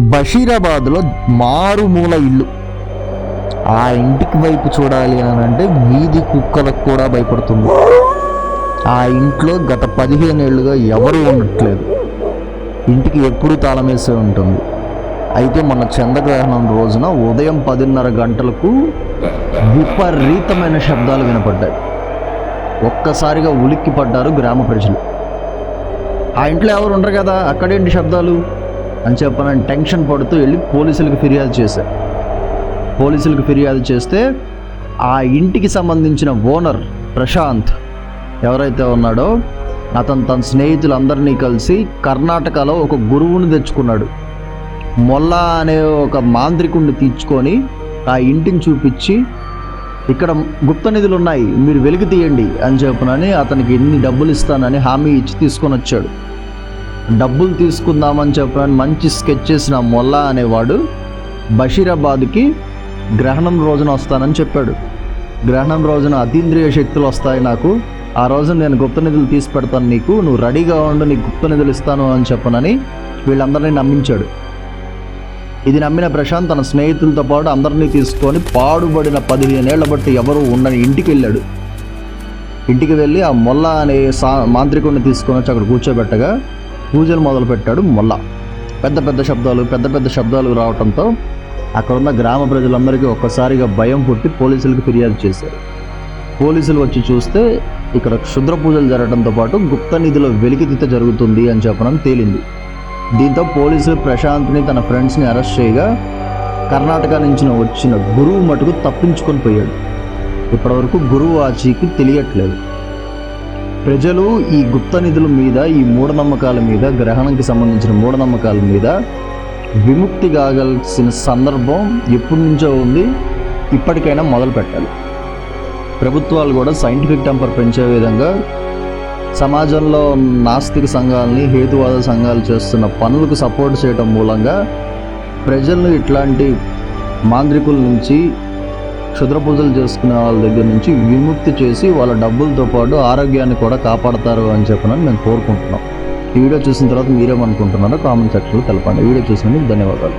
బషీరాబాద్లో మారుమూల ఇల్లు. ఆ ఇంటికి వైపు చూడాలి అని అంటే వీధి కుక్కలకు కూడా భయపడుతుంది. ఆ ఇంట్లో గత పదిహేను ఏళ్ళుగా ఎవరు ఉండట్లేదు. ఇంటికి ఎప్పుడూ తాళమేసే ఉంటుంది. అయితే మన చంద్రగ్రహణం రోజున ఉదయం పదిన్నర గంటలకు విపరీతమైన శబ్దాలు వినపడ్డాయి. ఒక్కసారిగా ఉలిక్కి పడ్డారు గ్రామ ప్రజలు. ఆ ఇంట్లో ఎవరు ఉండరు కదా అక్కడేంటి శబ్దాలు? అని చెప్పనని టెన్షన్ పడుతూ వెళ్ళి పోలీసులకు ఫిర్యాదు చేశారు. పోలీసులకు ఫిర్యాదు చేస్తే ఆ ఇంటికి సంబంధించిన ఓనర్ ప్రశాంత్ ఎవరైతే ఉన్నాడో అతను తన స్నేహితులందరినీ కలిసి కర్ణాటకలో ఒక గురువుని తెచ్చుకున్నాడు. మొల్లా అనే ఒక మాంత్రికుడిని తీర్చుకొని ఆ ఇంటిని చూపించి ఇక్కడ గుప్త నిధులు ఉన్నాయి మీరు వెలికి తీయండి అని చెప్పనని అతనికి ఎన్ని డబ్బులు ఇస్తానని హామీ ఇచ్చి తీసుకొని వచ్చాడు డబ్బులు తీసుకుందామని చెప్పాను మంచి స్కెచ్ చేసిన మొల్లా అనేవాడు బషీరాబాద్కి గ్రహణం రోజున వస్తానని చెప్పాడు. గ్రహణం రోజున అతీంద్రియ శక్తులు వస్తాయి నాకు. ఆ రోజున నేను గుప్త నిధులు తీసి పెడతాను నీకు నువ్వు రెడీగా ఉండు నీకు గుప్త నిధులు ఇస్తాను అని చెప్పనని వీళ్ళందరినీ నమ్మించాడు. ఇది నమ్మిన ప్రశాంత్ తన స్నేహితులతో పాటు అందరినీ తీసుకొని పాడుబడిన పదిహేనేళ్ళ బట్టి ఎవరు ఉండని ఇంటికి వెళ్ళాడు. ఇంటికి వెళ్ళి ఆ మొల్ల అనే సా మాంత్రికుడిని తీసుకొని వచ్చి అక్కడ కూర్చోబెట్టగా పూజలు మొదలుపెట్టాడు మొల్ల. పెద్ద పెద్ద శబ్దాలు పెద్ద పెద్ద శబ్దాలు రావడంతో అక్కడున్న గ్రామ ప్రజలందరికీ ఒక్కసారిగా భయం పుట్టి పోలీసులకు ఫిర్యాదు చేశారు. పోలీసులు వచ్చి చూస్తే ఇక్కడ క్షుద్ర పూజలు జరగడంతో పాటు గుప్త నిధిలో వెలికితీత జరుగుతుంది అని చెప్పడం తేలింది. దీంతో పోలీసులు ప్రశాంత్ని తన ఫ్రెండ్స్ని అరెస్ట్ చేయగా కర్ణాటక నుంచి వచ్చిన గురువు మటుకు తప్పించుకొని పోయాడు. ఇప్పటివరకు గురువు ఆచీకి తెలియట్లేదు. ప్రజలు ఈ గుప్త నిధుల మీద ఈ మూఢనమ్మకాల మీద గ్రహణంకి సంబంధించిన మూఢనమ్మకాల మీద విముక్తి కాగలసిన సందర్భం ఎప్పటి నుంచో ఉంది. ఇప్పటికైనా మొదలు పెట్టాలి. ప్రభుత్వాలు కూడా సైంటిఫిక్ టెంపర్ పెంచే విధంగా సమాజంలో నాస్తిక సంఘాలని హేతువాద సంఘాలు చేస్తున్న పనులకు సపోర్ట్ చేయడం మూలంగా ప్రజలను ఇట్లాంటి మాంత్రికుల నుంచి క్షుద్ర పూజలు చేసుకునే వాళ్ళ దగ్గర నుంచి విముక్తి చేసి వాళ్ళ డబ్బులతో పాటు ఆరోగ్యాన్ని కూడా కాపాడతారు అని చెప్పనని మేము కోరుకుంటున్నాం. ఈ వీడియో చూసిన తర్వాత మీరేమనుకుంటున్నారో కామెంట్ సెక్షన్లో తెలపండి. వీడియో చూసినందుకు ధన్యవాదాలు.